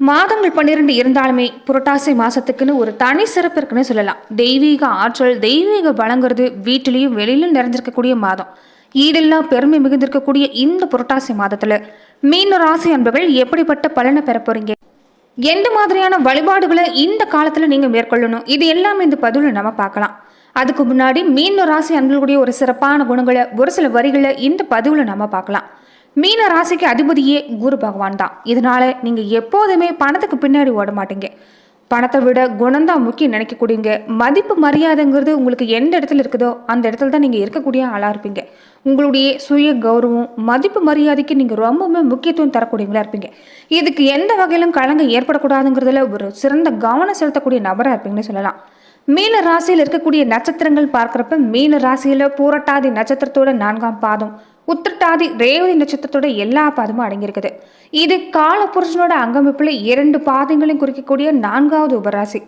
மாதங்கள் பன்னிரண்டு இருந்தாலுமே புரட்டாசி மாசத்துக்குன்னு ஒரு தனி சிறப்பு இருக்குன்னு சொல்லலாம். தெய்வீக ஆற்றல் தெய்வீக பலங்கிறது வீட்டிலையும் வெளியிலும் நிறைஞ்சிருக்கக்கூடிய மாதம். ஈடெல்லாம் பெருமை மிகுந்திருக்கக்கூடிய இந்த புரட்டாசி மாதத்துல மீன ராசி அன்பர்கள் எப்படிப்பட்ட பலனை பெற போறீங்க? எந்த மாதிரியான வழிபாடுகளை இந்த காலத்துல நீங்க மேற்கொள்ளணும்? இது எல்லாமே இந்த பதிவுல நம்ம பார்க்கலாம். அதுக்கு முன்னாடி மீன ராசி அன்பர்களுடைய ஒரு சிறப்பான குணங்களை ஒரு சில வரிகளை இந்த பதிவுல நம்ம பார்க்கலாம். மீன ராசிக்கு அதிபதியே குரு பகவான் தான். இதனால நீங்க எப்போதுமே பணத்துக்கு பின்னாடி ஓட மாட்டீங்க. பணத்தை விட குணம்தான் முக்கியம் நினைக்கக்கூடியங்க மதிப்பு மரியாதைங்கிறது உங்களுக்கு எந்த இடத்துல இருக்குதோ அந்த இடத்துல தான் நீங்கள் இருக்கக்கூடிய ஆளாக இருப்பீங்க. உங்களுடைய சுய கௌரவம் மதிப்பு மரியாதைக்கு நீங்கள் ரொம்பவுமே முக்கியத்துவம் தரக்கூடியவங்களா இருப்பீங்க. இதுக்கு எந்த வகையிலும் கலங்க ஏற்படக்கூடாதுங்கிறதுல ஒரு சிறந்த கவனம் செலுத்தக்கூடிய நபராக இருப்பீங்கன்னு சொல்லலாம். மீன ராசியில் இருக்கக்கூடிய நட்சத்திரங்கள் பார்க்குறப்ப மீன ராசியில் பூரட்டாதி நட்சத்திரத்தோட நான்காம் பாதம் உத்திரட்டாதி ரேவதி நட்சத்திரத்தோட எல்லா பாதமும் அடங்கியிருக்குது. இது கால புருஷனோட அங்கமைப்பில் இரண்டு பாதங்களையும் குறிக்கக்கூடிய நான்காவது உபராசி.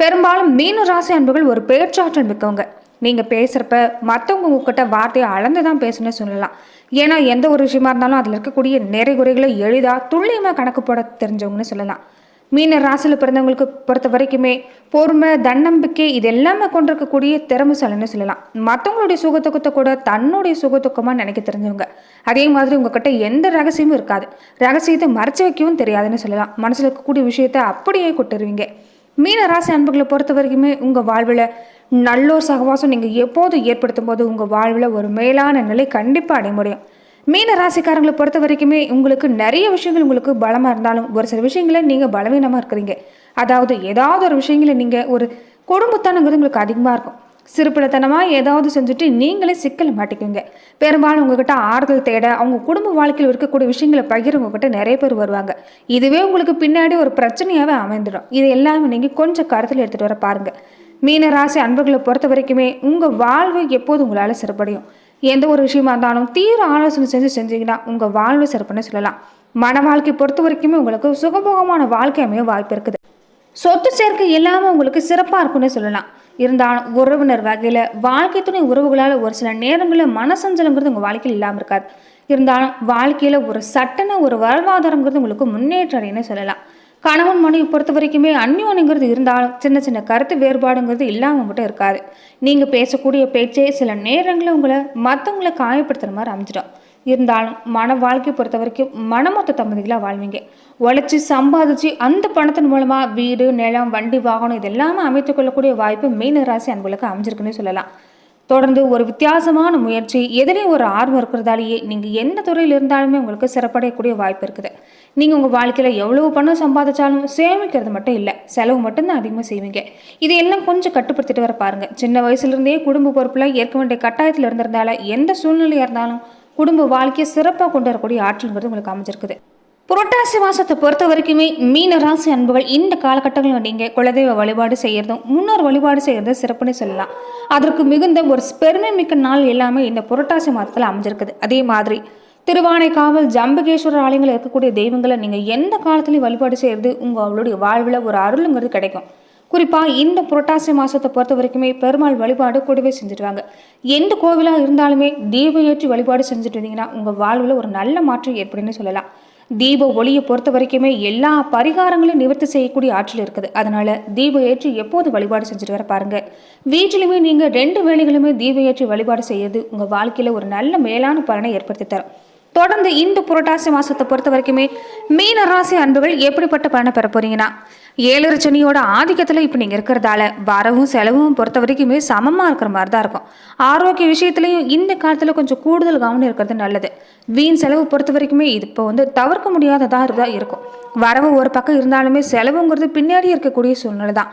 பெரும்பாலும் மீன ராசி அன்புகள் ஒரு பேச்சாற்றல் மிக்கவங்க. நீங்கள் பேசுகிறப்ப மற்றவங்க உங்ககிட்ட வார்த்தையை அளந்து தான் பேசணும்னு சொல்லலாம். ஏன்னா எந்த ஒரு விஷயமா இருந்தாலும் அதில் இருக்கக்கூடிய நிறை குறைகளை எளிதாக துல்லியமாக கணக்கு போட தெரிஞ்சவங்கன்னு சொல்லலாம். மீன ராசியில் பிறந்தவங்களுக்கு பொறுத்த வரைக்குமே பொறுமை தன்னம்பிக்கை இது எல்லாமே கொண்டிருக்கக்கூடிய திறமைசாலன்னு சொல்லலாம். மற்றவங்களுடைய சுகத்துக்கத்தை கூட தன்னுடைய சுகத்துக்கமாக நினைக்க தெரிஞ்சவங்க. அதே மாதிரி உங்ககிட்ட எந்த ரகசியமும் இருக்காது. ரகசியத்தை மறைச்சு வைக்கவும் தெரியாதுன்னு சொல்லலாம். மனசில் இருக்கக்கூடிய விஷயத்த அப்படியே கொட்டுருவீங்க. மீன ராசி அன்புகளை பொறுத்த வரைக்குமே உங்கள் வாழ்வில் நல்லோர் சகவாசம் நீங்கள் எப்போதும் ஏற்படுத்தும் போது உங்கள் வாழ்வில் ஒரு மேலான நிலை கண்டிப்பாக அடைய முடியும் மீன ராசிக்காரங்களை பொறுத்த வரைக்குமே உங்களுக்கு நிறைய விஷயங்கள் உங்களுக்கு பலமாக இருந்தாலும் ஒரு சில விஷயங்களை நீங்கள் பலவீனமாக இருக்கிறீங்க. அதாவது ஏதாவது ஒரு விஷயங்களை நீங்கள் ஒரு குடும்பத்தானங்கிறது உங்களுக்கு அதிகமாக இருக்கும். சிறுப்பிளத்தனமாக ஏதாவது செஞ்சுட்டு நீங்களே சிக்கலை மாட்டிக்குவீங்க. பெரும்பாலும் உங்ககிட்ட ஆறுதல் தேட அவங்க குடும்ப வாழ்க்கையில் இருக்கக்கூடிய விஷயங்களை பகிர உங்ககிட்ட நிறைய பேர் வருவாங்க. இதுவே உங்களுக்கு பின்னாடி ஒரு பிரச்சனையாகவே அமைந்துடும். இது எல்லாமே நீங்கள் கொஞ்சம் கருத்தில் எடுத்துகிட்டு வர பாருங்கள் மீன ராசி அன்பர்களை பொறுத்த வரைக்குமே உங்கள் வாழ்வு எப்போது உங்களால் சிறப்படையும். எந்த ஒரு விஷயமா இருந்தாலும் தீர ஆலோசனை செஞ்சு செஞ்சீங்கன்னா உங்கள் வாழ்வு சிறப்புன்னு சொல்லலாம். மன வாழ்க்கை பொறுத்த வரைக்குமே உங்களுக்கு சுகபோகமான வாழ்க்கை அமைய வாய்ப்பு இருக்குது. சொத்து சேர்க்கை இல்லாமல் உங்களுக்கு சிறப்பாக இருக்கும்னு சொல்லலாம். இருந்தாலும் உறவினர் வகையில் வாழ்க்கை துணை உறவுகளால் ஒரு சில நேரங்களில் மனசஞ்சலங்கிறது உங்கள் வாழ்க்கையில் இல்லாமல் இருக்காது. இருந்தாலும் வாழ்க்கையில் ஒரு சட்டன ஒரு வாழ்வாதாரங்கிறது உங்களுக்கு முன்னேற்றம் சொல்லலாம். கணவன் மனைவி பொறுத்த வரைக்குமே அந்யோன்யங்கிறது இருந்தாலும் சின்ன சின்ன கருத்து வேறுபாடுங்கிறது இல்லாமல் மட்டும் இருக்காது. நீங்கள் பேசக்கூடிய பேச்சே சில நேரங்களில் உங்களை மற்றவங்களை காயப்படுத்துகிற மாதிரி அமைஞ்சிடும். இருந்தாலும் மன வாழ்க்கை பொறுத்த வரைக்கும் மனமொத்த தம்பதிகளாக வாழ்வீங்க. உழைச்சி சம்பாதிச்சு அந்த பணத்தின் மூலமாக வீடு நிலம் வண்டி வாகனம் இதெல்லாமே அமைத்துக் கொள்ளக்கூடிய வாய்ப்பு மீன ராசி அன்புகளுக்கு அமைஞ்சிருக்குன்னு சொல்லலாம். தொடர்ந்து ஒரு வித்தியாசமான முயற்சி எதுலேயும் ஒரு ஆர்வம் இருக்கிறதாலேயே நீங்கள் எந்த துறையில் இருந்தாலுமே உங்களுக்கு சிறப்படையக்கூடிய வாய்ப்பு இருக்குது. நீங்கள் உங்கள் வாழ்க்கையில் எவ்வளவு பணம் சம்பாதிச்சாலும் சேமிக்கிறது மட்டும் இல்லை செலவு மட்டும்தான் அதிகமாக செய்வீங்க. இதையெல்லாம் எல்லாம் கொஞ்சம் கட்டுப்படுத்திட்டு வர பாருங்கள் சின்ன வயசுலேருந்தே குடும்ப பொறுப்பில் ஏற்க வேண்டிய கட்டாயத்தில் இருந்திருந்தால எந்த சூழ்நிலையாக இருந்தாலும் குடும்ப வாழ்க்கையை சிறப்பாக கொண்டு வரக்கூடிய ஆற்றல்ங்கிறது உங்களுக்கு அமைஞ்சிருக்குது. புரட்டாசி மாதத்தை பொறுத்த வரைக்குமே மீன ராசி அன்புகள் இந்த காலகட்டங்களில் நீங்கள் குலதெய்வ வழிபாடு செய்கிறதும் முன்னோர் வழிபாடு செய்கிறதும் சிறப்புன்னு சொல்லலாம். அதற்கு மிகுந்த ஒரு பெருமை மிக்க நாள் எல்லாமே இந்த புரட்டாசி மாதத்தில் அமைஞ்சிருக்குது. அதே மாதிரி திருவானைக்காவல் ஜம்பகேஸ்வரர் ஆலயங்களில் இருக்கக்கூடிய தெய்வங்களை நீங்கள் எந்த காலத்துலையும் வழிபாடு செய்கிறது உங்கள் அவளுடைய வாழ்வில் ஒரு அருளுங்கிறது கிடைக்கும். குறிப்பாக இந்த புரட்டாசி மாதத்தை பொறுத்த வரைக்குமே பெருமாள் வழிபாடு கூடவே செஞ்சுடுவாங்க எந்த கோவிலாக இருந்தாலுமே தீபம் ஏற்றி வழிபாடு செஞ்சுட்டு இருந்தீங்கன்னா உங்கள் வாழ்வில் ஒரு நல்ல மாற்றம் ஏற்படுன்னு சொல்லலாம். தீப ஒளியை பொறுத்த வரைக்குமே எல்லா பரிகாரங்களையும் நிவர்த்தி செய்யக்கூடிய ஆற்றல் இருக்குது. அதனால தீப ஏற்றி எப்போது வழிபாடு செஞ்சுட்டு வர பாருங்க. வீட்டிலுமே நீங்கள் ரெண்டு வேலைகளுமே தீப ஏற்றி வழிபாடு செய்யறது உங்கள் வாழ்க்கையில் ஒரு நல்ல மேலான பலனை ஏற்படுத்தி தரும். தொடர்ந்து இந்த புரட்டாசி மாசத்தை பொறுத்த வரைக்குமே மீன ராசி அன்புகள் எப்படிப்பட்ட பலனை பெற போறீங்கன்னா ஏழரை சனியோட ஆதிக்கத்தில் இப்போ நீங்கள் இருக்கிறதால வரவும் செலவும் பொறுத்த வரைக்குமே சமமாக இருக்கிற மாதிரி தான் இருக்கும். ஆரோக்கிய விஷயத்துலையும் இந்த காலத்தில் கொஞ்சம் கூடுதல் கவனம் இருக்கிறது நல்லது. வீண் செலவு பொறுத்த வரைக்குமே இது இப்போ வந்து தவிர்க்க முடியாததாக இதுதான் இருக்கும். வரவு ஒரு பக்கம் இருந்தாலுமே செலவுங்கிறது பின்னாடி இருக்கக்கூடிய சூழ்நிலை தான்.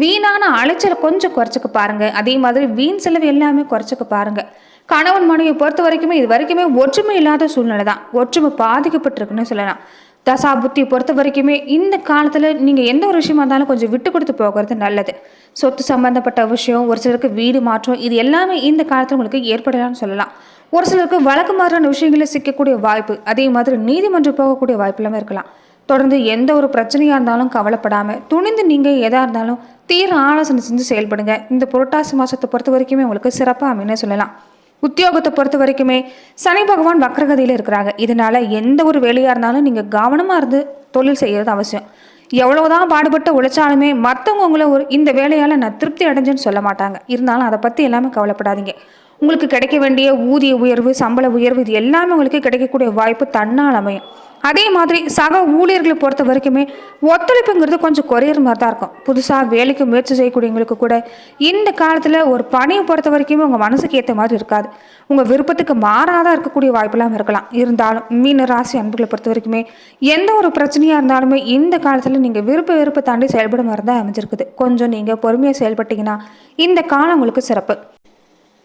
வீணான அலைச்சலை கொஞ்சம் குறைச்சிக்க பாருங்க. அதே மாதிரி வீண் செலவு எல்லாமே குறைச்சிக்க பாருங்க. கணவன் மனைவியை பொறுத்த வரைக்குமே இது வரைக்குமே ஒற்றுமை இல்லாத சூழ்நிலை தான். ஒற்றுமை பாதிக்கப்பட்டிருக்குன்னு சொல்லலாம். தசா புத்தியை பொறுத்த வரைக்குமே இந்த காலத்தில் நீங்கள் எந்த ஒரு விஷயமா இருந்தாலும் கொஞ்சம் விட்டு கொடுத்து போகிறது நல்லது. சொத்து சம்பந்தப்பட்ட விஷயம் ஒரு சிலருக்கு வீடு மாற்றம் இது எல்லாமே இந்த காலத்தில் உங்களுக்கு ஏற்படலாம்னு சொல்லலாம். ஒரு சிலருக்கு வழக்கு மாதிரியான விஷயங்களில் சிக்கக்கூடிய வாய்ப்பு அதே மாதிரி நீதிமன்றம் போகக்கூடிய வாய்ப்பு இருக்கலாம். தொடர்ந்து எந்த ஒரு பிரச்சனையாக இருந்தாலும் கவலைப்படாமல் துணிந்து நீங்கள் எதாக இருந்தாலும் தீர ஆலோசனை செஞ்சு செயல்படுங்க. இந்த புரட்டாசி மாதத்தை பொறுத்த வரைக்குமே உங்களுக்கு சிறப்பாக அமைன்னு சொல்லலாம். உத்தியோகத்தை பொறுத்த வரைக்குமே சனி பகவான் வக்ரகதியில் இருக்கிறாங்க. இதனால எந்த ஒரு வேலையாக இருந்தாலும் நீங்கள் கவனமாக இருந்து தொழில் செய்கிறது அவசியம். எவ்வளவுதான் பாடுபட்டு உழைச்சாலுமே மற்றவங்க உங்களை ஒரு இந்த வேலையால் நான் திருப்தி அடைஞ்சேன்னு சொல்ல மாட்டாங்க. இருந்தாலும் அதை பற்றி எல்லாமே கவலைப்படாதீங்க. உங்களுக்கு கிடைக்க வேண்டிய ஊதிய உயர்வு சம்பள உயர்வு இது எல்லாமே உங்களுக்கு கிடைக்கக்கூடிய வாய்ப்பு தன்னால் அமையும். அதே மாதிரி சக ஊழியர்களை பொறுத்த வரைக்குமே ஒத்துழைப்புங்கிறது கொஞ்சம் குறையிற மாதிரி தான் இருக்கும். புதுசாக வேலைக்கு முயற்சி செய்யக்கூடியவங்களுக்கு கூட இந்த காலத்தில் ஒரு பணியை பொறுத்த வரைக்குமே உங்கள் மனசுக்கு ஏற்ற மாதிரி இருக்காது. உங்கள் விருப்பத்துக்கு மாறாதான் இருக்கக்கூடிய வாய்ப்பெல்லாம் இருக்கலாம். இருந்தாலும் மீன ராசி அன்புகளை பொறுத்த வரைக்குமே எந்த ஒரு பிரச்சனையாக இருந்தாலுமே இந்த காலத்தில் நீங்கள் விருப்ப விருப்ப தாண்டி செயல்பட மாதிரி தான் அமைஞ்சிருக்குது. கொஞ்சம் நீங்கள் பொறுமையாக செயல்பட்டீங்கன்னா இந்த காலம் உங்களுக்கு சிறப்பு.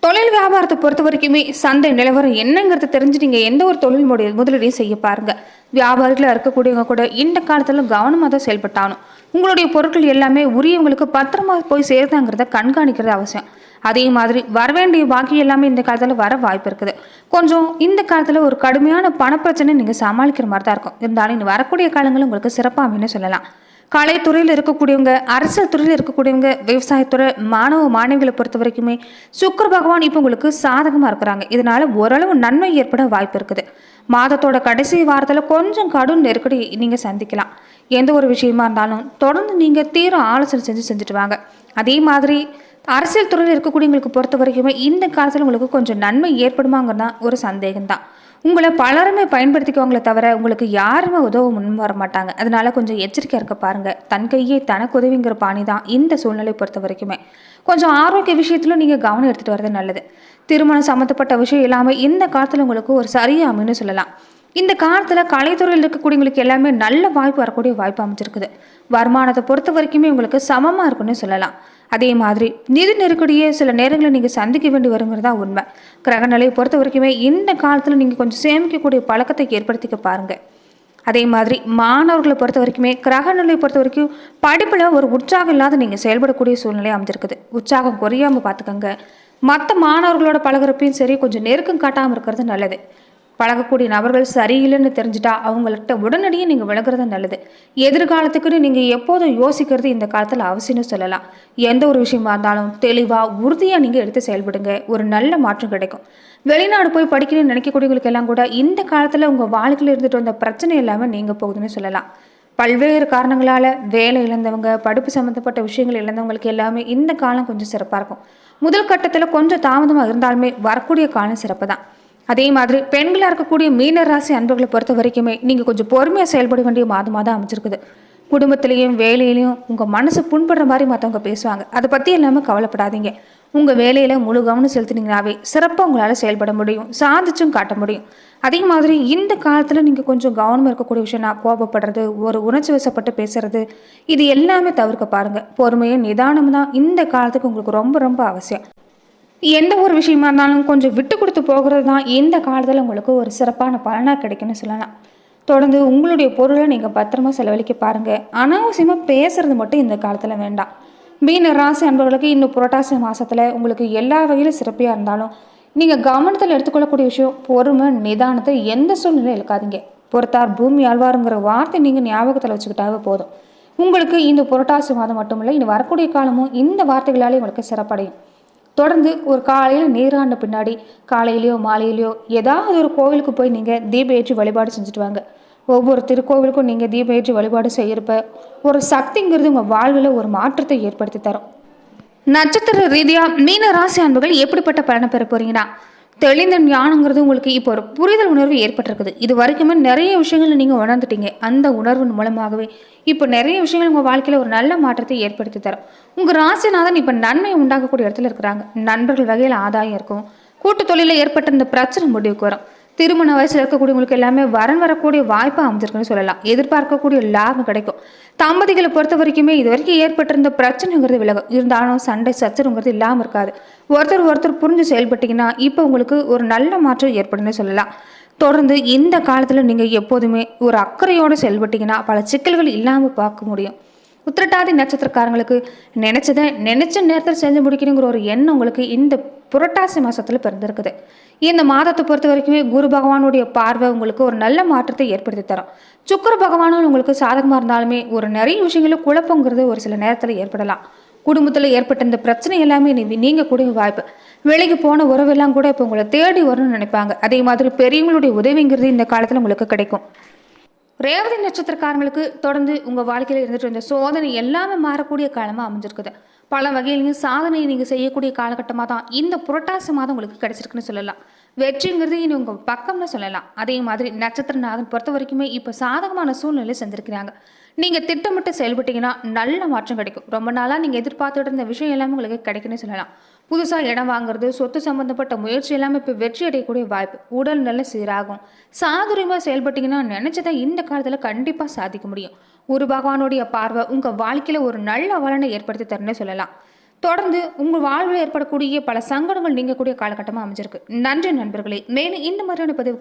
தொழில் வியாபாரத்தை பொறுத்த வரைக்குமே சந்தை நிலவரம் என்னங்கிறத தெரிஞ்சு நீங்கள் எந்த ஒரு தொழில் முடி முதலீடையும் செய்ய பாருங்கள் வியாபாரிகளாக இருக்கக்கூடியவங்க கூட இந்த காலத்தில் கவனமாக தான் செயல்பட்டாகணும். உங்களுடைய பொருட்கள் எல்லாமே உரியவங்களுக்கு பத்திரமா போய் சேருதாங்கிறத கண்காணிக்கிறது அவசியம். அதே மாதிரி வரவேண்டிய பாக்கி எல்லாமே இந்த காலத்தில் வர வாய்ப்பு இருக்குது. கொஞ்சம் இந்த காலத்தில் ஒரு கடுமையான பணப்பிரச்சனை நீங்கள் சமாளிக்கிற மாதிரி தான் இருக்கும். இருந்தாலும் இனி வரக்கூடிய காலங்கள் உங்களுக்கு சிறப்பாக அப்படின்னு சொல்லலாம். கலைத்துறையில் இருக்கக்கூடியவங்க அரசியல் துறையில் இருக்கக்கூடியவங்க விவசாயத்துறை மாணவ மாணவிகளை பொறுத்த வரைக்குமே சுக்கர பகவான் இப்போ உங்களுக்கு சாதகமாக இருக்கிறாங்க. இதனால ஓரளவு நன்மை ஏற்பட வாய்ப்பு இருக்குது. மாதத்தோட கடைசி வாரத்தில் கொஞ்சம் கடும் நெருக்கடி நீங்கள் சந்திக்கலாம். எந்த ஒரு விஷயமா இருந்தாலும் தொடர்ந்து நீங்கள் தீர ஆலோசனை செஞ்சு செஞ்சுட்டு வாங்க. அதே மாதிரி அரசியல் துறையில் இருக்கக்கூடியவங்களுக்கு பொறுத்த வரைக்குமே இந்த காலத்தில் உங்களுக்கு கொஞ்சம் நன்மை ஏற்படுமாங்கிறது தான் ஒரு சந்தேகம்தான். உங்களை பலருமே பயன்படுத்திக்குவாங்களே தவிர உங்களுக்கு யாருமே உதவ முன் வர மாட்டாங்க. அதனால கொஞ்சம் எச்சரிக்கையாக இருக்க பாருங்க. தன் கையே தனக்கு உதவிங்கிற பாணி தான் இந்த சூழ்நிலை பொறுத்த வரைக்குமே. கொஞ்சம் ஆரோக்கிய விஷயத்திலும் நீங்கள் கவனம் எடுத்துகிட்டு வரது நல்லது. திருமணம் சம்மந்தப்பட்ட விஷயம் இல்லாமல் இந்த காலத்தில் உங்களுக்கு ஒரு சரியாமின்னு சொல்லலாம். இந்த காலத்தில் கலைத்துறையில் இருக்கக்கூடியவங்களுக்கு எல்லாமே நல்ல வாய்ப்பு வரக்கூடிய வாய்ப்பு அமைச்சிருக்குது வருமானத்தை பொறுத்த வரைக்குமே உங்களுக்கு சமமாக இருக்குன்னு சொல்லலாம். அதே மாதிரி நிதி நெருக்கடியே சில நேரங்களில் நீங்கள் சந்திக்க வேண்டி வருங்கிறது தான் உண்மை கிரகநிலையை பொறுத்த வரைக்குமே இந்த காலத்தில் நீங்கள் கொஞ்சம் சேமிக்கக்கூடிய பழக்கத்தை ஏற்படுத்திக்க பாருங்கள் அதே மாதிரி மாணவர்களை பொறுத்த வரைக்குமே கிரகநிலையை பொறுத்த வரைக்கும் படிப்பில் ஒரு உற்சாகம் இல்லாத நீங்கள் செயல்படக்கூடிய சூழ்நிலை அமைஞ்சிருக்குது. உற்சாகம் குறையாமல் பார்த்துக்கோங்க மற்ற மாணவர்களோட பழகுறப்பையும் சரி கொஞ்சம் நெருக்கம் காட்டாமல் இருக்கிறது நல்லது. பழகக்கூடிய நபர்கள் சரியில்லைன்னு தெரிஞ்சுட்டா அவங்கள்ட்ட உடனடியே நீங்கள் விலகிறது நல்லது. எதிர்காலத்துக்குன்னு நீங்கள் எப்போதும் யோசிக்கிறது இந்த காலத்தில் அவசியம்னு சொல்லலாம். எந்த ஒரு விஷயமா இருந்தாலும் தெளிவாக உறுதியாக நீங்கள் எடுத்து செயல்படுங்க. ஒரு நல்ல மாற்றம் கிடைக்கும். வெளிநாடு போய் படிக்கணும்னு நினைக்கக்கூடியவங்களுக்கு எல்லாம் கூட இந்த காலத்தில் உங்கள் வாழ்க்கையில் இருந்துட்டு வந்த பிரச்சனை எல்லாமே நீங்கள் போகுதுன்னு சொல்லலாம். பல்வேறு காரணங்களால் வேலை இழந்தவங்க படிப்பு சம்மந்தப்பட்ட விஷயங்கள் இழந்தவங்களுக்கு எல்லாமே இந்த காலம் கொஞ்சம் சிறப்பாக இருக்கும். முதல் கட்டத்தில் கொஞ்சம் தாமதமாக இருந்தாலுமே வரக்கூடிய காலம் சிறப்பு தான் அதே மாதிரி பெண்களாக இருக்கக்கூடிய மீன ராசி அன்பர்களை பொறுத்த வரைக்குமே நீங்கள் கொஞ்சம் பொறுமையாக செயல்பட வேண்டிய மாதமாக தான் அமைச்சிருக்குது குடும்பத்திலையும் வேலையிலையும் உங்கள் மனசு புண்படுற மாதிரி மற்றவங்க பேசுவாங்க. அதை பற்றி எல்லாமே கவலைப்படாதீங்க. உங்கள் வேலையில் முழு கவனம் செலுத்தினீங்கனாவே சிறப்பாக உங்களால் செயல்பட முடியும். சாதிச்சும் காட்ட முடியும். அதே மாதிரி இந்த காலத்தில் நீங்கள் கொஞ்சம் கவனமாக இருக்கக்கூடிய விஷயம்னா கோபப்படுறது ஒரு உணர்ச்சி வசப்பட்டு பேசுறது இது எல்லாமே தவிர்க்க பாருங்கள் பொறுமையும் நிதானம் தான் இந்த காலத்துக்கு உங்களுக்கு ரொம்ப ரொம்ப அவசியம். எந்த ஒரு விஷயமா இருந்தாலும் கொஞ்சம் விட்டு கொடுத்து போகிறது தான் இந்த காலத்தில் உங்களுக்கு ஒரு சிறப்பான பலனாக கிடைக்கும்னு சொல்லலாம். தொடர்ந்து உங்களுடைய பொருளை நீங்கள் பத்திரமா செலவழிக்க பாருங்கள் அனாவசியமாக பேசுறது மட்டும் இந்த காலத்தில் வேண்டாம். மீன ராசி அன்பர்களுக்கு இன்னும் புரட்டாசி மாதத்தில் உங்களுக்கு எல்லா வகையிலும் சிறப்பியாக இருந்தாலும் நீங்கள் கவனத்தில் எடுத்துக்கொள்ளக்கூடிய விஷயம் பொறுமை நிதானத்தை எந்த சூழ்நிலையும் இழுக்காதீங்க. பொறுத்தார் பூமி ஆழ்வாருங்கிற வார்த்தை நீங்கள் ஞாபகத்தில் வச்சுக்கிட்டாவே போதும். உங்களுக்கு இந்த புரட்டாசி மாதம் மட்டும் இல்லை இனி வரக்கூடிய காலமும் இந்த வார்த்தைகளாலே உங்களுக்கு சிறப்படையும். தொடர்ந்து ஒரு காலையில் நீராண்ட பின்னாடி காலையிலையோ மாலையிலையோ ஏதாவது ஒரு கோவிலுக்கு போய் நீங்கள் தீப ஏற்றி வழிபாடு செஞ்சுட்டு வாங்க. ஒவ்வொரு திருக்கோவிலுக்கும் நீங்கள் தீப ஏற்றி வழிபாடு செய்கிறப்ப ஒரு சக்திங்கிறது உங்கள் வாழ்வில் ஒரு மாற்றத்தை ஏற்படுத்தி தரும். நட்சத்திர ரீதியாக மீன ராசி அன்புகள் எப்படிப்பட்ட பலனை பெற போறீங்கன்னா தெளிந்த ஞானங்கிறது உங்களுக்கு இப்போ ஒரு புரிதல் உணர்வு ஏற்பட்டிருக்குது. இது வரைக்குமே நிறைய விஷயங்களை நீங்கள் உணர்ந்துட்டீங்க. அந்த உணர்வின் மூலமாகவே இப்போ நிறைய விஷயங்கள் உங்கள் வாழ்க்கையில் ஒரு நல்ல மாற்றத்தை ஏற்படுத்தி தரும். உங்கள் ராசிநாதன் இப்போ நன்மை உண்டாக்கக்கூடிய இடத்துல இருக்கிறாங்க. நண்பர்கள் வகையில் ஆதாயம் இருக்கும். கூட்டு தொழிலில் ஏற்பட்ட இந்த பிரச்சனை முடிவுக்கு வரும். திருமண வயசில் இருக்கக்கூடியவங்களுக்கு எல்லாமே வரன் வரக்கூடிய வாய்ப்பு அமைஞ்சிருக்குன்னு சொல்லலாம். எதிர்பார்க்கக்கூடிய லாபம் கிடைக்கும். தம்பதிகளை பொறுத்த வரைக்குமே இது வரைக்கும் ஏற்பட்டிருந்த பிரச்சனைங்கிறது விலகும். இருந்தாலும் சண்டை சச்சரவுங்கிறது இல்லாமல் இருக்காது. ஒருத்தர் ஒருத்தர் புரிஞ்சு செயல்பட்டீங்கன்னா இப்போ உங்களுக்கு ஒரு நல்ல மாற்றம் ஏற்படும்னு சொல்லலாம். தொடர்ந்து இந்த காலத்தில் நீங்கள் எப்போதுமே ஒரு அக்கறையோடு செயல்பட்டீங்கன்னா பல சிக்கல்கள் இல்லாமல் பார்க்க முடியும். உத்திரட்டாதி நட்சத்திரக்காரங்களுக்கு நினச்சதை நினச்ச நேரத்தில் செஞ்சு முடிக்கணுங்கிற ஒரு எண்ணம் உங்களுக்கு இந்த புரட்டாசி மாதத்தில் பிறந்திருக்குது. இந்த மாதத்தை பொறுத்த வரைக்குமே குரு பகவானுடைய பார்வை உங்களுக்கு ஒரு நல்ல மாற்றத்தை ஏற்படுத்தி தரும். சுக்கர பகவானும் உங்களுக்கு சாதகமாக இருந்தாலுமே ஒரு நிறைய விஷயங்களும் குழப்பங்கிறது ஒரு சில நேரத்தில் ஏற்படலாம். குடும்பத்தில் ஏற்பட்ட இந்த பிரச்சனை எல்லாமே நீ நீங்க கூட வாய்ப்பு. வெளிக்கு போன உறவெல்லாம் கூட இப்போ உங்களை தேடி வரும்னு நினைப்பாங்க. அதே மாதிரி பெரியவங்களுடைய உதவிங்கிறது இந்த காலத்தில் உங்களுக்கு கிடைக்கும். ரேவதி நட்சத்திரக்காரங்களுக்கு தொடர்ந்து உங்கள் வாழ்க்கையில் இருந்துட்டு இருந்த சோதனை எல்லாமே மாறக்கூடிய காலமாக அமைஞ்சிருக்குது. பல வகையிலையும் சாதனையை நீங்கள் செய்யக்கூடிய காலகட்டமாக தான் இந்த புரட்டாசி மாதம் உங்களுக்கு கிடைச்சிருக்குன்னு சொல்லலாம். வெற்றிங்கிறது இனி உங்கள் பக்கம்னு சொல்லலாம். அதே மாதிரி நட்சத்திரநாதன் பொறுத்த வரைக்குமே இப்போ சாதகமான சூழ்நிலை செஞ்சுருக்கிறாங்க நீங்கள் திட்டமிட்டு செயல்பட்டீங்கன்னா நல்ல மாற்றம் கிடைக்கும். ரொம்ப நாளாக நீங்கள் எதிர்பார்த்துட்டு இருந்த விஷயம் எல்லாமே உங்களுக்கு கிடைக்குன்னு சொல்லலாம். புதுசாக இடம் வாங்குறது சொத்து சம்மந்தப்பட்ட முயற்சி எல்லாமே இப்போ வெற்றி அடையக்கூடிய வாய்ப்பு உடல் நல்ல சீராகும். சாதுரியமாக செயல்பட்டீங்கன்னா நினச்சதை இந்த காலத்தில் கண்டிப்பாக சாதிக்க முடியும். ஒரு பகவானுடைய பார்வை உங்கள் வாழ்க்கையில் ஒரு நல்ல வளனை ஏற்படுத்தி தருன்னு சொல்லலாம். தொடர்ந்து உங்கள் வாழ்வில் ஏற்படக்கூடிய பல சங்கடங்கள் நீங்கக்கூடிய காலகட்டமாக அமைஞ்சிருக்கு. நன்றி நண்பர்களே. மேலும் இந்த மாதிரியான பதிவு